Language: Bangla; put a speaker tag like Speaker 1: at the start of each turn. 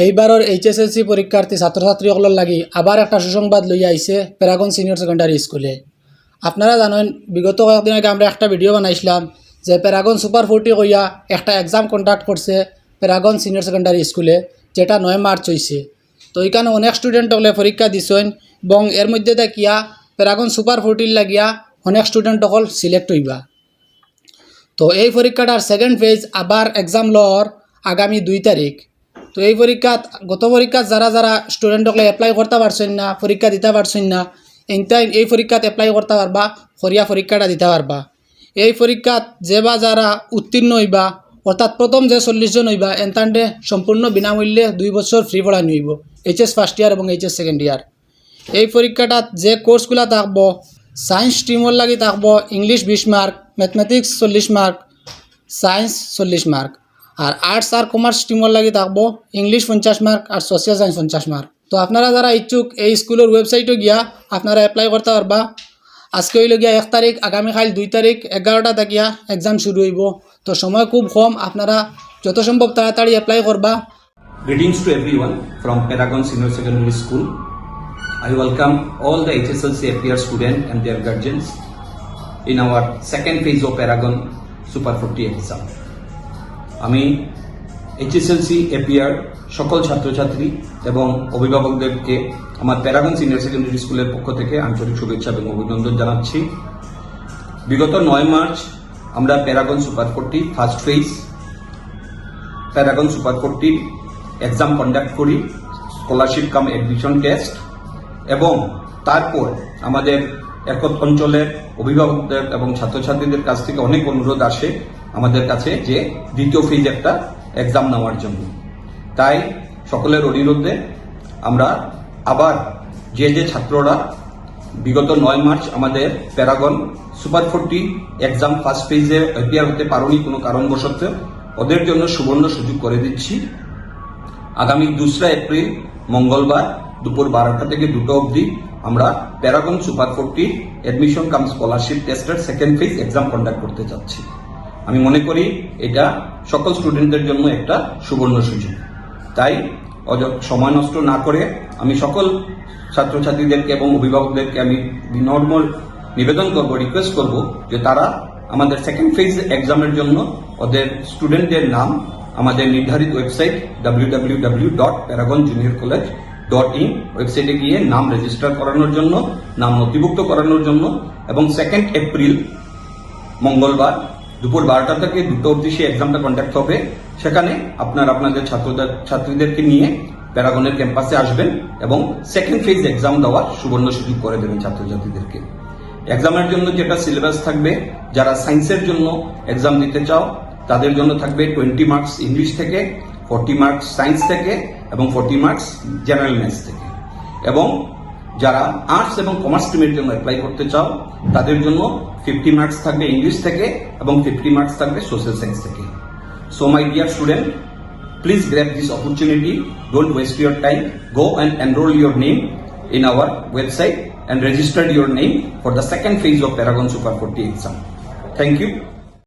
Speaker 1: এইবাৰৰ এইচ এছ এল চি পৰীক্ষাৰ্থী ছাত্ৰ ছাত্ৰীসকলৰ লাগি আবাৰ একটা সুসংবাদ লৈ আহিছে প্যারাগন সিনিয়র সেকেন্ডারি স্কুলে। আপনারা জানেন, বিগত কয়েকদিন আগে আমরা একটা ভিডিও বানাইছিলাম যে প্যারাগন সুপার ফোর্টি কইয়া একটা এক্সাম কন্ডাক্ট করছে প্যারাগন সিনিয়র সেকেন্ডারি স্কুলে, যেটা নয় মার্চ হয়েছে তো এখানে অনেক স্টুডেন্ট হলে পরীক্ষা দিছেন এবং এর মধ্যে দেখিয়া প্যারাগন সুপার ফোর্টির লাগিয়া অনেক স্টুডেন্ট সকল সিলেক্ট হইবা। তো এই পরীক্ষাটার সেকেন্ড ফেজ আবার এক্সাম লওয়ার আগামী দুই তারিখ তো এই পরীক্ষাত, গত পরীক্ষাত যারা যারা স্টুডেন্টসকলে এপ্লাই করতে পারছেন না পরীক্ষা দিতে পারছেন না এইটাই এই পরীক্ষাত এপ্লাই করতে পারবা সরিয়া পরীক্ষাটা দিতে পারবা এই পরীক্ষাত যে বা যারা উত্তীর্ণ হইবা অর্থাৎ প্রথম যে চল্লিশ জন হইবা এনতান্ডে সম্পূর্ণ বিনামূল্যে দুই বছর ফ্রি হইব এইচ এস ফার্স্ট ইয়ার এবং এইচ এস সেকেন্ড ইয়ার এই পরীক্ষাটাত যে কোর্সগুলো থাকব সায়েন্স স্ট্রিমর লাগি থাকব ইংলিশ বিশ মার্ক ম্যাথমেটিক্স চল্লিশ মার্ক সায়েন্স চল্লিশ মার্ক আর আর্টস আর কমার্স স্ট্রিমর লাগি থাকব ইংলিশ পঞ্চাশ মার্ক আর সোশিয়াল সায়েন্স পঞ্চাশ মার্ক তো আপনারা যারা ইচ্ছুক এই স্কুলের ওয়েবসাইটে গিয়া, আপনারা এপ্লাই করতে পারবা আজকে হইল গিয়া এক তারিখ আগামীকাল দুই তারিখ এগারোটা থাকিয়া এক্সাম শুরু হইব তো সময় খুব কম, আপনারা যত সম্ভব তাড়াতাড়ি এপ্লাই করবা
Speaker 2: Greetings to everyone from Paragon Senior Secondary School. I welcome all the HSLC APR students and their guardians in our second phase of Paragon Super 40 exam. আমি এইচএসএলসি এপিআর সকল ছাত্রছাত্রী এবং অভিভাবকদেরকে আমার প্যারাগন সিনিয়র সেকেন্ডারি স্কুলের পক্ষ থেকে আন্তরিক শুভেচ্ছা এবং অভিনন্দন জানাচ্ছি। বিগত নয় মার্চ আমরা Paragon super forty first phase, Paragon super ফোরটির exam conduct করি, স্কলারশিপ কাম অ্যাডমিশন টেস্ট এবং তারপর আমাদের একত অঞ্চলের অভিভাবকদের এবং ছাত্রছাত্রীদের কাছ থেকে অনেক অনুরোধ আসে। আমাদের কাছে যে দ্বিতীয় ফেজ একটা এক্সাম নেওয়ার জন্য। তাই সকলের অনুরোধে আমরা আবার যে যে ছাত্ররা বিগত নয় মার্চ আমাদের Paragon super forty exam first ফেজে অ্যাপিয়ার হতে পারোনি কোনো কারণবশত, ওদের জন্য সুবর্ণ সুযোগ করে দিচ্ছি। আগামী দুসরা এপ্রিল, মঙ্গলবার দুপুর বারোটা থেকে দুটো অবধি আমরা Paragon super forty admission cum scholarship টেস্টের সেকেন্ড ফেজ এক্সাম কন্ডাক্ট করতে যাচ্ছি। আমি মনে করি এটা সকল স্টুডেন্টদের জন্য একটা সুবর্ণ সুযোগ। তাই সময় নষ্ট না করে আমি সকল ছাত্রছাত্রীদেরকে এবং অভিভাবকদেরকে আমি নর্মাল নিবেদন করব রিকোয়েস্ট করব যে তারা আমাদের সেকেন্ড ফেজ এক্সামের জন্য ওদের স্টুডেন্টদের নাম আমাদের নির্ধারিত website W W W dot Paragon junior college dot in ওয়েবসাইটে গিয়ে নাম রেজিস্টার করানোর জন্য, নাম নথিভুক্ত করানোর জন্য এবং সেকেন্ড এপ্রিল মঙ্গলবার দুপুর বারোটা থেকে দুটো অবধি সেই এক্সামটা কন্ডাক্ট হবে। সেখানে আপনার, আপনাদের ছাত্রদের, ছাত্রীদেরকে নিয়ে প্যারাগনের ক্যাম্পাসে আসবেন এবং সেকেন্ড ফেজ এক্সাম দেওয়ার সুবর্ণ সুযোগ করে দেবেন ছাত্রছাত্রীদেরকে। এক্সামের জন্য যেটা সিলেবাস থাকবে, যারা সায়েন্সের জন্য এক্সাম দিতে চাও, তাদের জন্য থাকবে টোয়েন্টি মার্কস ইংলিশ থেকে ফোরটি মার্কস সায়েন্স থেকে এবং ফর্টি মার্কস জেনারেল ম্যাথস থেকে। এবং যারা আর্টস এবং কমার্স স্ট্রিমের জন্য অ্যাপ্লাই করতে চাও, তাদের জন্য ফিফটি মার্কস থাকবে ইংলিশ থেকে এবং ফিফটি মার্কস থাকবে সোশ্যাল সায়েন্স থেকে। So my dear student please grab this opportunity don't waste your time go and enrol your name in our website and registered your name for the second phase of Paragon super forty exam thank you